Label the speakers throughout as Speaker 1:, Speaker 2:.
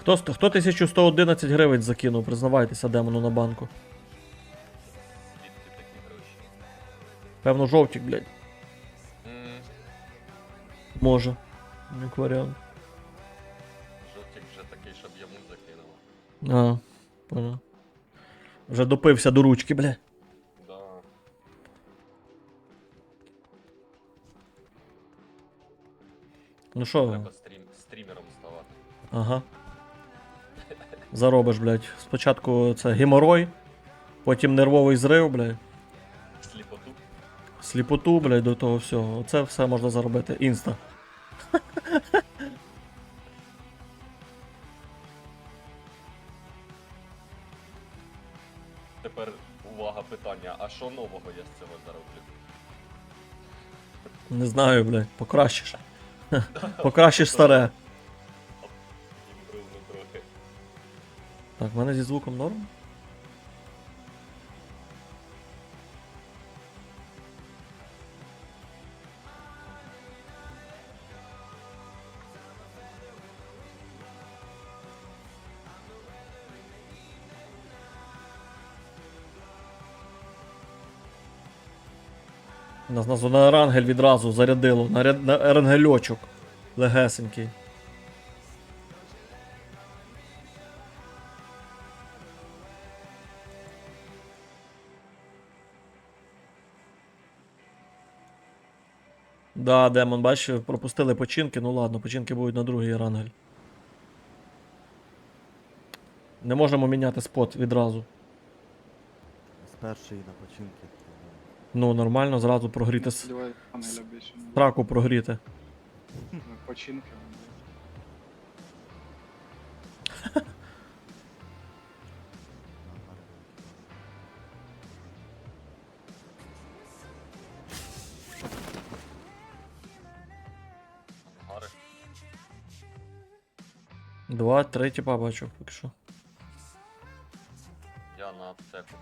Speaker 1: Хто, хто 1111 гривень закинув, признавайтеся демону на банку. Певно, жовтік, блядь. Може. Як варіант.
Speaker 2: Жовтік вже такий, щоб йому закинуло.
Speaker 1: А, понял. Вже допився до ручки, бля.
Speaker 2: Да.
Speaker 1: Ну що,
Speaker 2: Треба стрім, стрімером.
Speaker 1: Ага. Заробиш, блядь. Спочатку це геморой, потім нервовий зрив, блядь.
Speaker 2: Сліпоту.
Speaker 1: Сліпоту, блядь, до того всього. Оце все можна заробити. Інста.
Speaker 2: Тепер увага питання, а що нового я з цього зароблю?
Speaker 1: Не знаю, блядь, покращиш. Покращиш старе. Так, в мене зі звуком норм? Нас нас на рангель відразу зарядило, на, ря- на рангельочок. Легесенький. Да, демон, бачиш, пропустили починки. Ну ладно, починки будуть на другий рангель. Не можемо міняти спот відразу.
Speaker 3: З першої на починки.
Speaker 1: Ну, нормально, зразу прогріти с-
Speaker 4: Давай панеля більше.
Speaker 1: сраку прогріти.
Speaker 4: Починки.
Speaker 1: Два, три типа бачу.
Speaker 2: Я на аптеку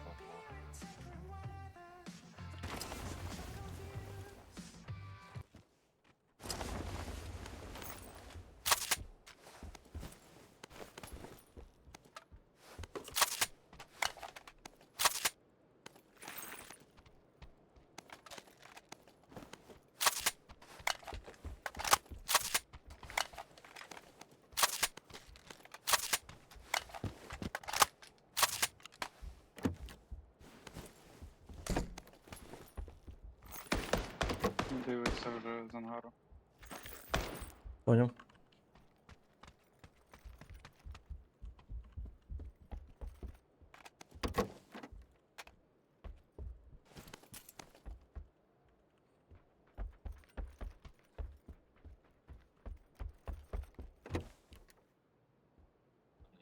Speaker 4: ангару.
Speaker 1: Поняв.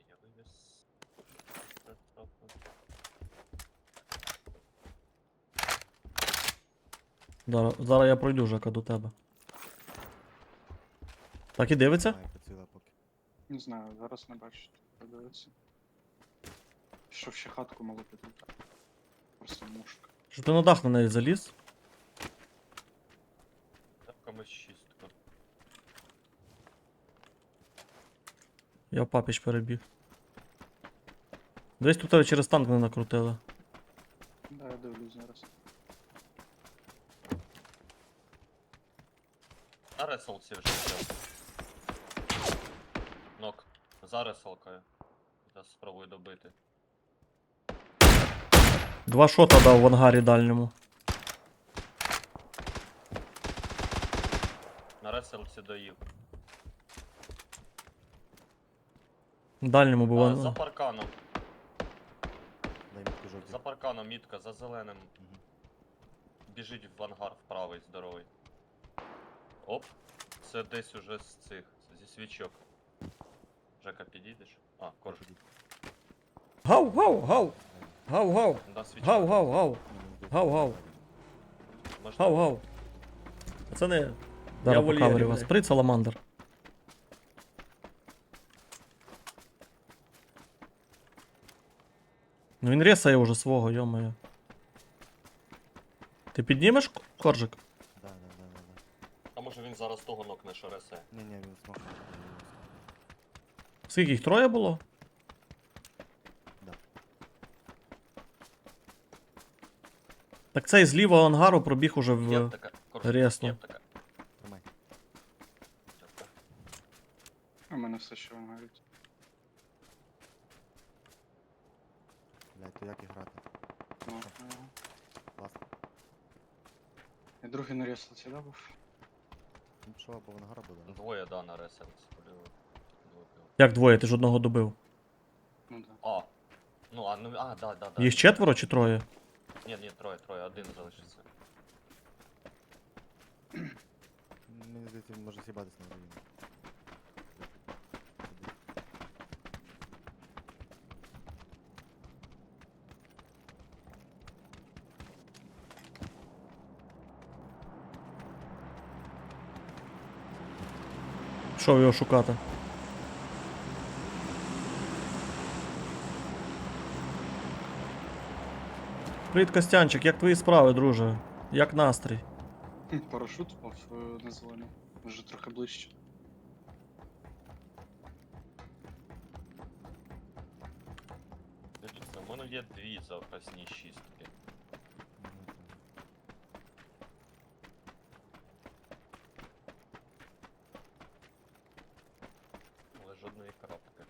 Speaker 2: Я вивіз. Це трохи.
Speaker 1: Зараз, зараз я пройду Жака до тебе. Так і дивиться?
Speaker 4: Не знаю, зараз не бачу. Подивиться. Що ще хатку мало піти. Просто мушка.
Speaker 1: Що ти на дах на неї заліз?
Speaker 2: Там комусь чистку.
Speaker 1: Я в папіч перебіг. Десь тут тебе через танк не накрутили.
Speaker 4: Да, я дивлюсь зараз.
Speaker 2: На реселці вже все. Нок. За реселкою. Я спробую добити.
Speaker 1: Два шота дав в ангарі дальньому.
Speaker 2: На реселці доїв.
Speaker 1: Дальньому був
Speaker 2: А, за
Speaker 1: ан...
Speaker 2: парканом.
Speaker 3: Дай мітку жовті.
Speaker 2: За парканом мітка, за зеленим.
Speaker 3: Мгм.
Speaker 2: Біжить в ангар в правий, здоровий. Оп. Це десь уже з цих, зі свічок. Жека, підійдеш? А, корж.
Speaker 1: Гав, гав, гав! Гав, гав!
Speaker 2: На свічок.
Speaker 1: Гав, гав, гав!
Speaker 3: Ну, десь
Speaker 1: Гав, гав.
Speaker 2: Можна-
Speaker 1: Гав, гав. Пацани, я
Speaker 2: Зараз
Speaker 1: в
Speaker 2: по
Speaker 1: вольєрі вас. Прийд саламандр. Ну він ресає уже свого, йо-моє. Ти піднімеш к- коржик?
Speaker 3: Да, да, да, да, да.
Speaker 2: А може він зараз того нокне, що ресе?
Speaker 3: Ні, ні, він смог.
Speaker 1: Скільки їх троє було?
Speaker 3: Да.
Speaker 1: Так цей з лівого ангару пробіг уже в.
Speaker 2: така. Коротше,
Speaker 1: рясно.
Speaker 2: є така.
Speaker 3: Тримай.
Speaker 2: Дякую.
Speaker 4: У мене все ще горить.
Speaker 3: Блядь, то як і грати?
Speaker 4: Ну,
Speaker 3: Класно.
Speaker 4: і другий на реслоці, да, був?
Speaker 3: Ну що, або вона гра буде, ну?
Speaker 2: Двоє, да, на реселці.
Speaker 1: Як двоє, ти ж одного добив.
Speaker 4: Ну да.
Speaker 2: А. Ну, а, ну, а, да, да, да.
Speaker 1: Їх четверо чи троє?
Speaker 2: Ні, ні, троє, троє, один залишиться.
Speaker 3: Мені здається, він може сібатись на рівні.
Speaker 1: Пішов його шукати. Привіт, Костянчик, як твої справи, друже? Як настрій?
Speaker 4: Парашут впав е, на зелений. Вже трохи ближче.
Speaker 2: Дивіться, в мене є дві запасні шістки.
Speaker 3: Ну, це-
Speaker 2: Але жодної крапки.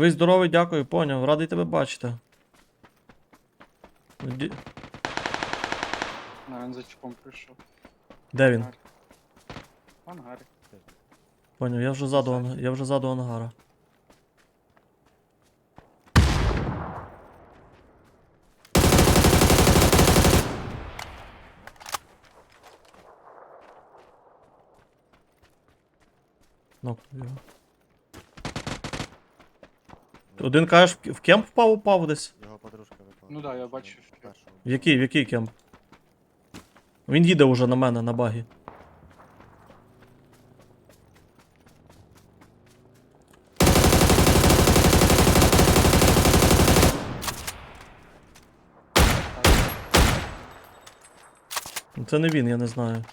Speaker 1: Живий, здоровий, дякую, поняв. Радий тебе бачити. Ді-
Speaker 4: На він за чіпом прийшов.
Speaker 1: Де він?
Speaker 4: Ангарі.
Speaker 1: Поняв, я вже ззаду, ан- я вже ззаду ангара. Нокнув його. Один кажеш, в кемп впав, упав десь.
Speaker 3: Його подружка випала.
Speaker 4: Ну да, я
Speaker 3: Що
Speaker 4: бачив,
Speaker 3: першого.
Speaker 1: В який, в який кемп? Він їде уже на мене на багі. Ну, Це не він, я не знаю.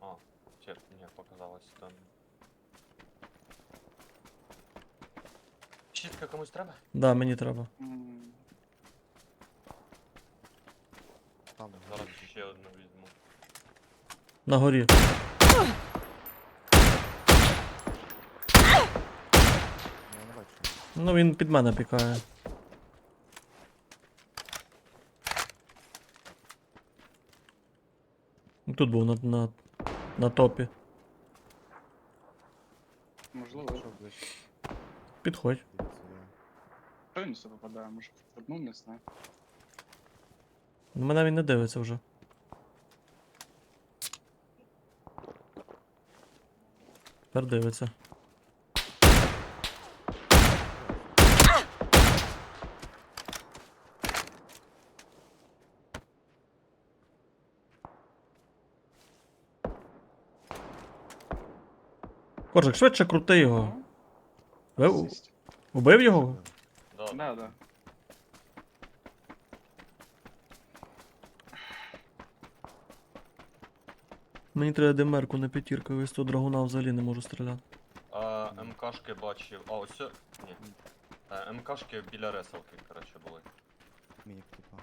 Speaker 2: А, черт, ні, показалось там. Щітка комусь треба?
Speaker 1: Да, мені треба.
Speaker 4: М,
Speaker 3: Там,
Speaker 2: Зараз ще одну візьму.
Speaker 1: На горі.
Speaker 3: Я не бачу.
Speaker 1: Ну він під мене пікає. Тут був на, на, на топі.
Speaker 4: Можливо.
Speaker 3: Ближче.
Speaker 1: Підходь.
Speaker 4: Себе попадає? Може одну не знаю.
Speaker 1: На мене він не дивиться вже. Тепер дивиться. Коржик, швидше крути його. Ви у- убив його?
Speaker 2: Да,
Speaker 4: Да, да.
Speaker 1: Мені треба демерку на п'ятірку, я з того драгуна взагалі не можу стріляти.
Speaker 2: А, МКшки бачив. А, ось. Ні. А, МКшки біля реселки, коротше, були.
Speaker 3: Мінік, типа.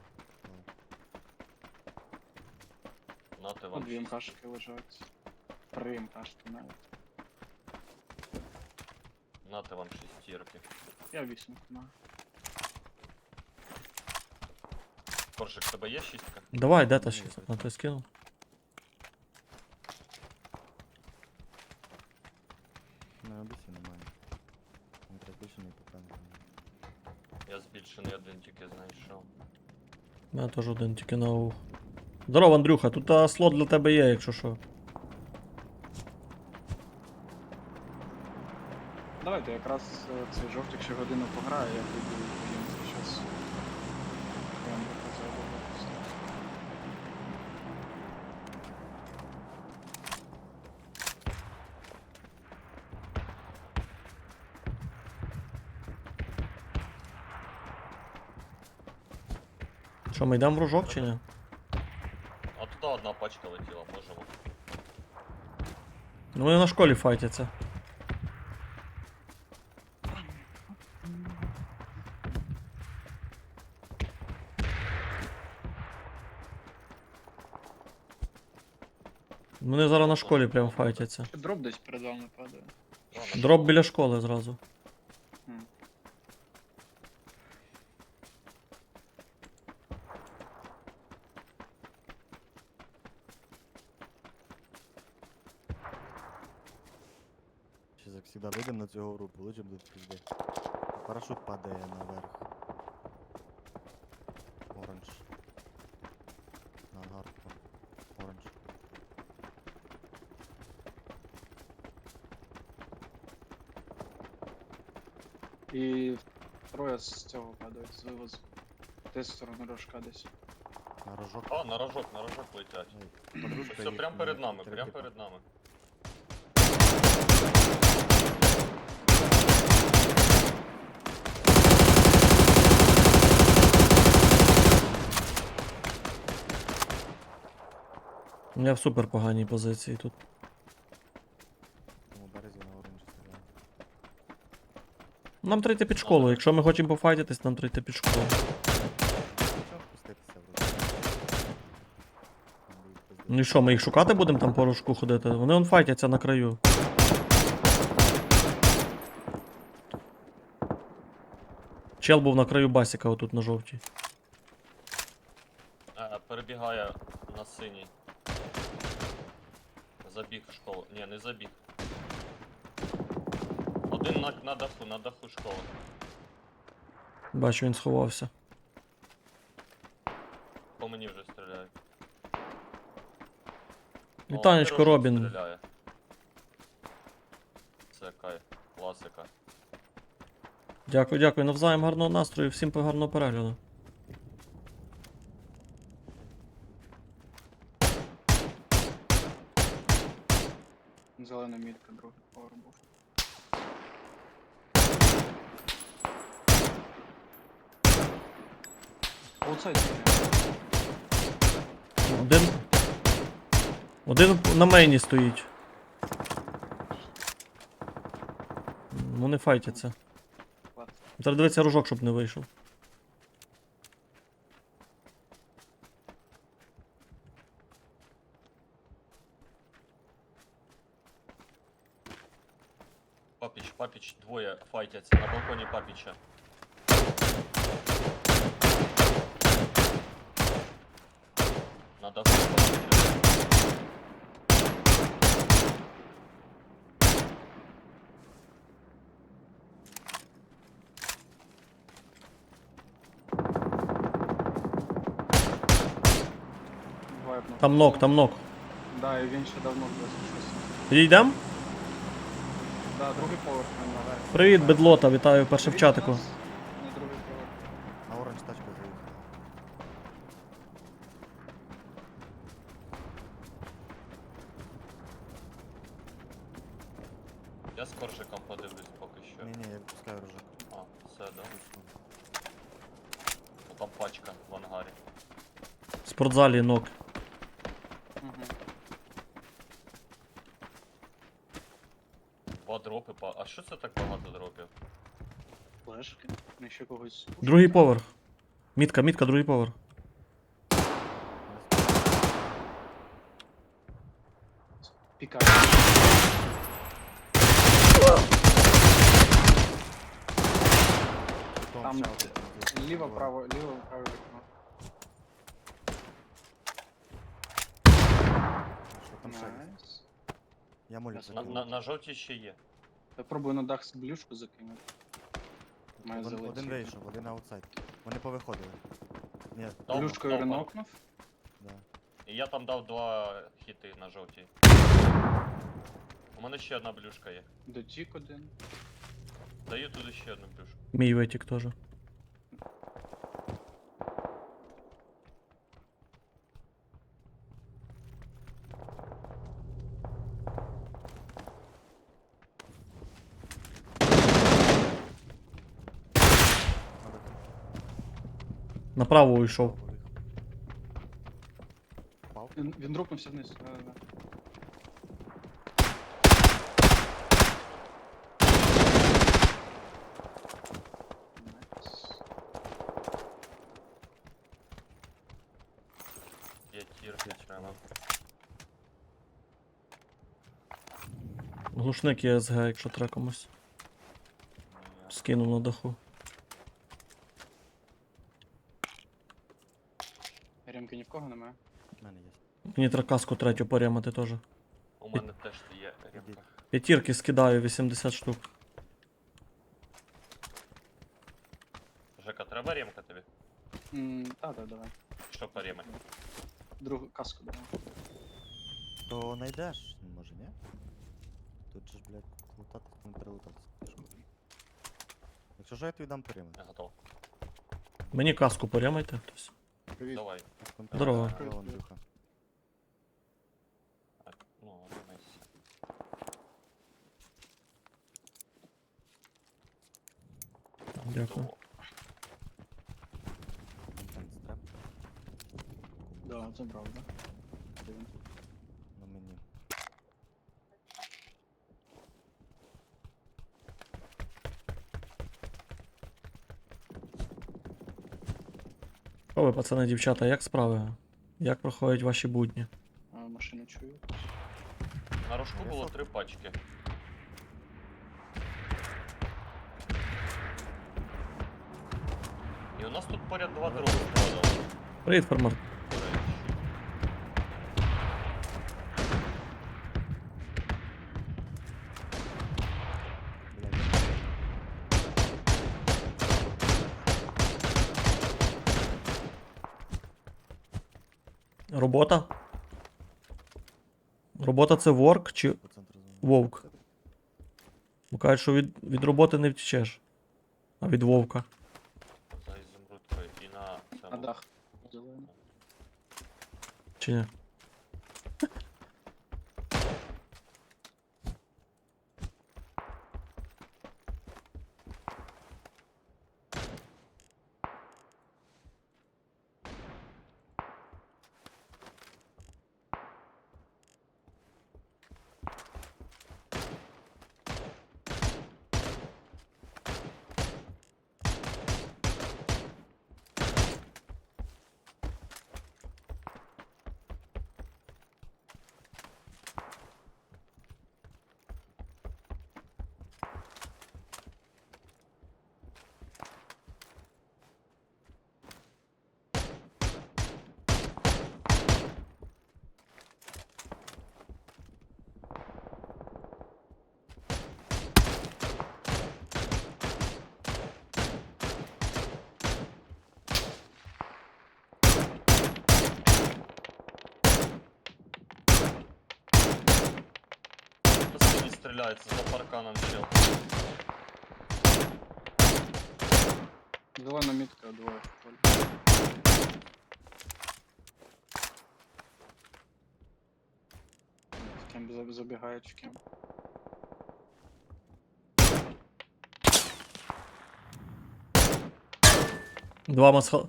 Speaker 3: Ну,
Speaker 2: Нати
Speaker 4: Тут
Speaker 2: вам.
Speaker 4: дві
Speaker 2: шістки.
Speaker 4: МКшки лежать. Три МКшки навіть.
Speaker 2: Нати вам шістірки.
Speaker 4: Я вісімку маю.
Speaker 2: Коржик, в тебе є шістка?
Speaker 1: Давай, де та
Speaker 3: це-
Speaker 1: На той скинув.
Speaker 3: На обісі немає. Так не.
Speaker 2: Я збільшений один тільки знайшов.
Speaker 1: У мене теж один тільки на ух. Здорово, Андрюха, тут а, слот для тебе є, якщо що.
Speaker 4: Давайте якраз е, цей жовтик ще годину пограє, я піду їм зараз. Я вам показав. будь ласка.
Speaker 1: Що, ми йдемо в рожок чи ні?
Speaker 2: А туди одна пачка летіла, можемо.
Speaker 1: Ну вони на школі файтяться. Вони зараз на школі прям файтяться.
Speaker 4: Дроп десь перед вами падає.
Speaker 1: Дроп біля школи зразу.
Speaker 4: М.
Speaker 3: Ще як завжди вийдемо на цього групу, получимо тут пізди. Падає наверх. Оранж. На ангар. Оранж.
Speaker 4: І троє з цього падають, з вивозу. Ти з сторони рожка десь.
Speaker 3: На рожок.
Speaker 2: А, на рожок, на рожок летять.
Speaker 3: Ой, Подружка
Speaker 2: Все
Speaker 3: їх
Speaker 2: прямо перед нами, прямо перед нами.
Speaker 1: Я в супер поганій позиції тут.
Speaker 3: Тому березі на оранжі стріляє.
Speaker 1: Нам треба йти під школу. Якщо ми хочемо пофайтитись, нам треба йти під школу.
Speaker 3: Почав спуститися вроде. Там будуть пизди.
Speaker 1: Ну і що, ми їх шукати будемо там по рожку ходити? Вони он файтяться на краю. Чел був на краю басіка отут на жовтій.
Speaker 2: Е, перебігає на синій. Забіг в школу. Ні, не забіг. Один на, на даху, на даху школи.
Speaker 1: Бачу, він сховався.
Speaker 2: По мені вже стріляють. О,
Speaker 1: Вітанечко, Робін.
Speaker 2: Стріляє. Це кайф, класика.
Speaker 1: Дякую, дякую. Навзаєм гарного настрою, всім гарного перегляду.
Speaker 4: Зелена мітка, другий повер був. Оцей
Speaker 1: Один. Один на мейні стоїть. М, Вони файтяться. Треба дивитися рожок, щоб не вийшов.
Speaker 2: Папіч, папіч, двоє файтяться на балконі папіча. На даху папіча.
Speaker 4: Вайпнув.
Speaker 1: Там нок, там нок.
Speaker 4: Да, і він ще давно щось.
Speaker 1: Підійдем?
Speaker 4: Да, другий поверх він наверх.
Speaker 1: Привіт, бедлота, вітаю перше в чатику.
Speaker 4: На другий поверх.
Speaker 3: На оранж тачка заїхала.
Speaker 2: Я з коржиком подивлюсь поки що.
Speaker 3: Ні, ні, я відпускаю рожок.
Speaker 2: А, все, да. Ну, там пачка в ангарі.
Speaker 1: В спортзалі нок.
Speaker 2: що це так багато дропів?
Speaker 4: Флешки. Ми ще когось.
Speaker 1: Другий поверх. Мітка, мітка, другий поверх.
Speaker 4: Пікає.
Speaker 3: Потом
Speaker 4: Там
Speaker 3: ще один там
Speaker 4: Ліво,
Speaker 3: зайшов.
Speaker 4: право, ліво, право вікно.
Speaker 3: Що там ще? є?
Speaker 4: Найс.
Speaker 3: Я молюсь.
Speaker 4: На-
Speaker 2: На,
Speaker 4: Забув.
Speaker 2: на, на жовтій ще є.
Speaker 4: Я пробую на дах блюшку закинути. має
Speaker 3: Один, один
Speaker 4: залетіти.
Speaker 3: вийшов, один аутсайд. Вони повиходили. Ні,
Speaker 2: Дав-
Speaker 4: Блюшкою ренокнув.
Speaker 3: да.
Speaker 2: І я там дав два хіти на жовтій. У мене ще одна блюшка є.
Speaker 4: Дотік один.
Speaker 2: Даю туди ще одну блюшку.
Speaker 1: Мій витік теж. Направо уйшов.
Speaker 4: Він, він дропнувся вниз. Да, да. Найс.
Speaker 2: П'ятірки.
Speaker 1: Глушник є СГ, якщо треба комусь.
Speaker 2: Ну,
Speaker 1: Скинув на даху.
Speaker 4: Ремки ні в кого немає.
Speaker 3: У мене є.
Speaker 1: Мені треба каску третю порямати теж.
Speaker 2: У мене теж є ремка.
Speaker 1: П'ятірки скидаю 80 штук.
Speaker 2: Жека, треба ремка тобі?
Speaker 4: М, Та, да, давай.
Speaker 2: Що по ремі?
Speaker 4: Другу каску давай.
Speaker 3: То знайдеш, може, ні? Тут же ж, блядь, лутати не перелутатися. Якщо що, я тобі дам перемог.
Speaker 2: Я готов.
Speaker 1: Мені каску порямайте хтось.
Speaker 5: Привіт.
Speaker 2: Давай.
Speaker 1: Здорово.
Speaker 3: Здорово, Андрюха.
Speaker 2: А, Ну, дивись.
Speaker 1: Дякую.
Speaker 4: Да, забрав, да? Де?
Speaker 3: На мені.
Speaker 1: Що ви, пацани, дівчата, як справи? Як проходять ваші будні?
Speaker 4: А, машину чую.
Speaker 2: На рожку було три пачки. І у нас тут поряд два дрони продали.
Speaker 1: Привіт.
Speaker 3: Блядь.
Speaker 1: Робота? Робота це ворк чи вовк? Бо кажуть, що від, від роботи не втічеш, а від вовка.
Speaker 2: За ізумрудкою і на
Speaker 4: На
Speaker 2: цьому.
Speaker 4: дах. Зелений.
Speaker 1: Чи ні?
Speaker 2: Посередині стріляється за парканом чел.
Speaker 4: Зелена мітка, двоє в полі. В кем заб- забігають в кем.
Speaker 1: Два масха...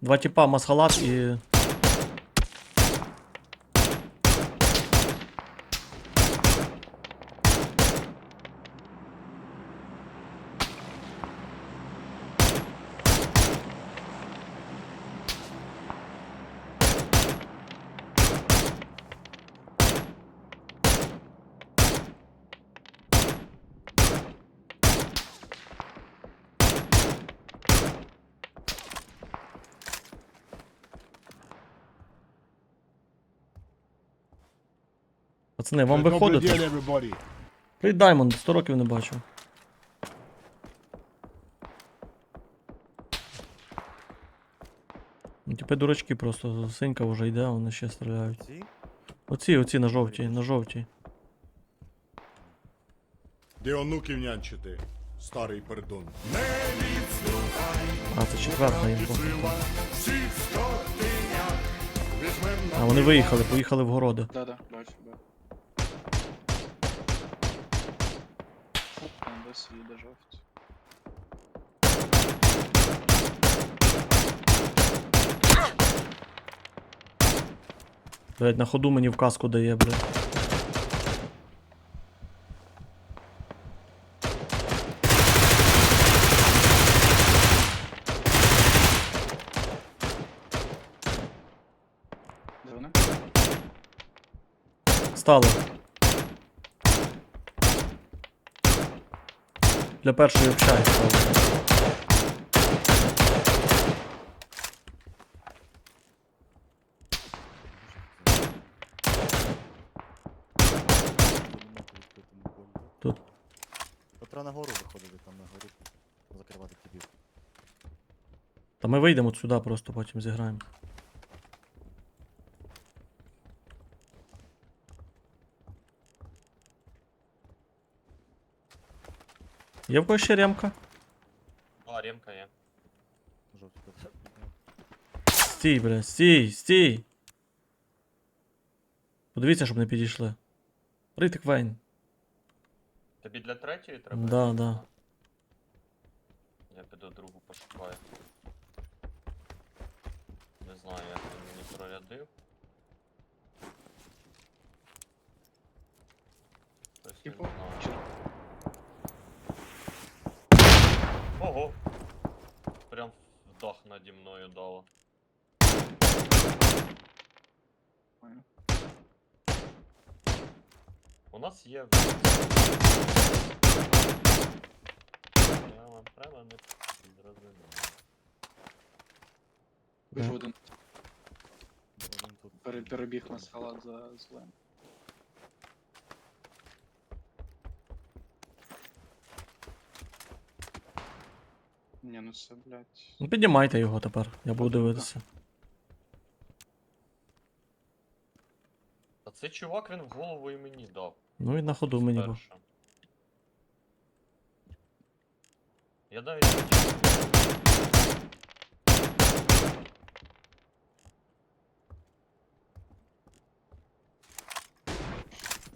Speaker 1: Два типа масхалат і. Пацани, вам виходити? Привіт, Даймонд, 100 років не бачив. Ну, типи дурачки просто. Синька вже йде, вони ще стріляють. Оці, оці на жовтій, на жовтій.
Speaker 5: Де онуків нянчити? Старий пердун.
Speaker 1: А, це четверта їм похуй. А вони виїхали, поїхали в городи.
Speaker 4: Да, да, бачу, бачу. Десь їде жовті.
Speaker 1: Блять, на ходу мені в каску дає, блядь. Стало. Для першої общаги стало. Тут.
Speaker 3: Петра на гору виходити, там на горі. Закривати тібів.
Speaker 1: Та ми вийдемо от сюди, просто потім зіграємо. Є в когось ще ремка?
Speaker 2: А, ремка є.
Speaker 3: Жовтий Петр.
Speaker 1: Стій, бля, стій, стій. Подивіться, щоб не підійшли. Ритик Вейн.
Speaker 2: Тобі для третьої треба?
Speaker 1: Да, да.
Speaker 2: Я піду другу пошукаю. Не знаю, як він мені прорядив. Хтось не
Speaker 4: Типу,
Speaker 2: знаю. наді мною дало.
Speaker 4: Понял.
Speaker 2: У нас є. Я вам прямо не зрозумів.
Speaker 4: вижу один
Speaker 3: Один тут.
Speaker 4: пере- перебіг на салат за зелень. Ні, ну це, блядь.
Speaker 1: Ну піднімайте його тепер, я буду дивитися.
Speaker 2: А цей чувак він в голову і мені дав.
Speaker 1: Ну і на ходу мені.
Speaker 2: спершу. Я навіть не.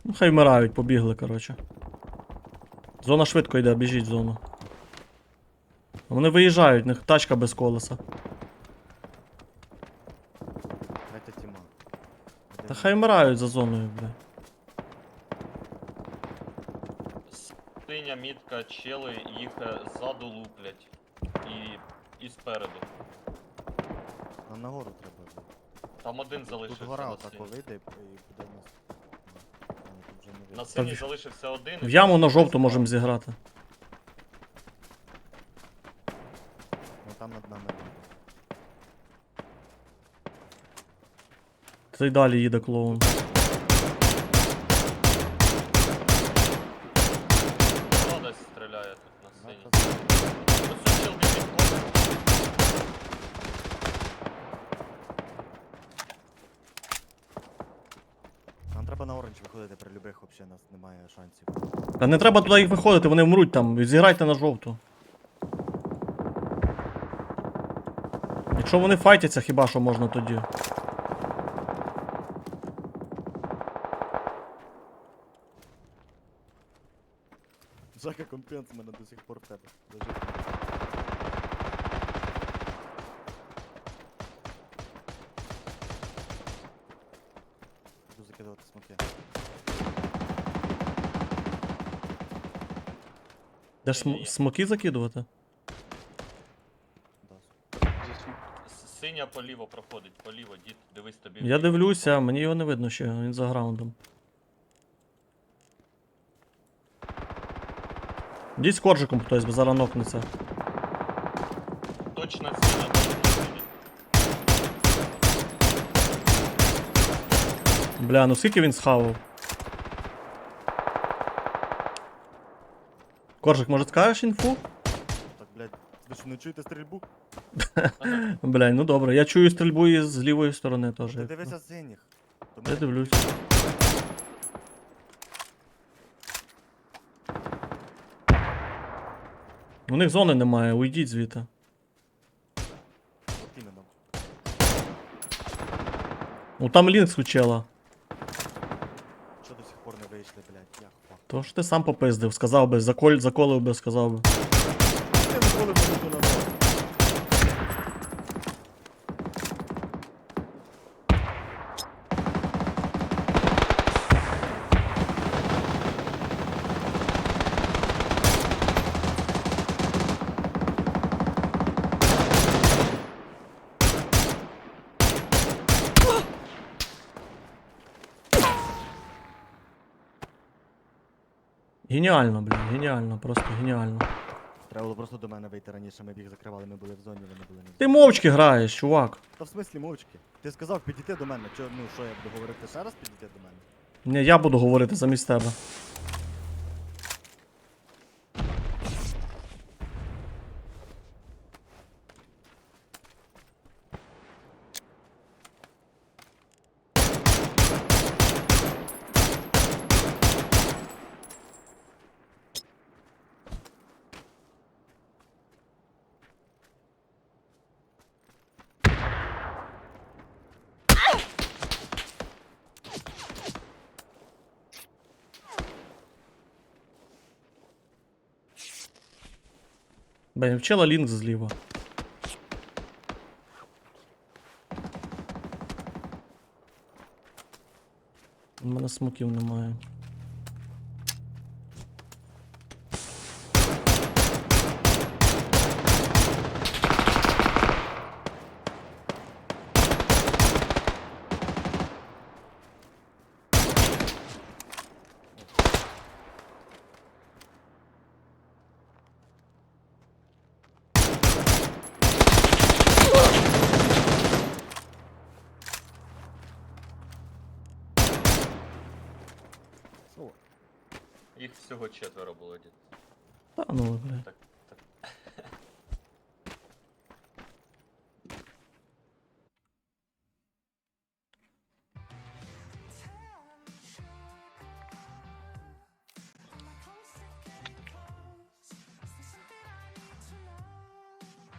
Speaker 1: Ну хай вмирають, побігли, коротше. Зона швидко йде, біжіть в зону. Вони виїжджають, в них тачка без колеса.
Speaker 3: Дайте тіма.
Speaker 1: Та хай вмирають за зоною, бля.
Speaker 2: Синя мітка, чели, їх е, ззаду луплять. І, і спереду.
Speaker 3: Нам нагору треба. було.
Speaker 2: Там один залишився
Speaker 3: Тут гора
Speaker 2: на
Speaker 3: отак
Speaker 2: синій.
Speaker 3: вийде і буде нас. А, ну, тут вже не
Speaker 2: На
Speaker 3: видно.
Speaker 2: синій залишився один.
Speaker 1: В яму на жовту можемо зіграти.
Speaker 3: Там над нами.
Speaker 1: Та й далі їде клоун.
Speaker 2: Хто десь стріляє тут на синій.
Speaker 3: то-
Speaker 2: Ось чел біжить кожен.
Speaker 3: Нам треба на оранж виходити при любих взагалі нас немає шансів.
Speaker 1: Та не треба туди їх виходити, вони вмруть там. Зіграйте на жовту. Якщо вони файтяться, хіба що можна тоді.
Speaker 3: Жака компенс в мене до сих пор в тебе. Лежить. Буду закидувати смоки.
Speaker 1: Де ж см- смоки закидувати?
Speaker 3: Да.
Speaker 4: Звісно.
Speaker 2: С- поліво проходить, поліво, дід, дивись тобі.
Speaker 1: Я дивлюся, мені його не видно ще, він за граундом. Дій з коржиком хтось, бо зараз нокнеться.
Speaker 2: Точно синя.
Speaker 1: Бля, ну скільки він схавав? Коржик, може скажеш інфу?
Speaker 3: Так, блядь, ви що не чуєте стрільбу?
Speaker 2: Ага.
Speaker 1: Бля, ну добре, я чую стрільбу і з лівої сторони теж.
Speaker 3: Ти дивися синіх.
Speaker 1: Я дивлюсь. У них зони немає, уйдіть звідти.
Speaker 3: От іменно.
Speaker 1: Ну там лінкс у чела.
Speaker 3: Що до сих пор не вийшли, блядь, як фак.
Speaker 1: То ж ти сам попиздив, сказав би, заколь, заколив би, сказав би.
Speaker 3: Ти ніколи мене не набрав.
Speaker 1: Геніально, блін, геніально, просто геніально.
Speaker 3: Треба було просто до мене вийти раніше, ми б їх закривали, ми були в зоні, вони були не в
Speaker 1: Ти
Speaker 3: зоні.
Speaker 1: мовчки граєш, чувак.
Speaker 3: Та в смислі мовчки. Ти сказав підійти до мене. Чо, ну що я буду говорити ще раз підійти до мене?
Speaker 1: Ні, я буду говорити замість тебе. Блін, вчила лінк зліва. У мене смоків немає.
Speaker 3: О,
Speaker 2: Їх всього четверо було дід.
Speaker 1: Та ну, блядь.
Speaker 2: Так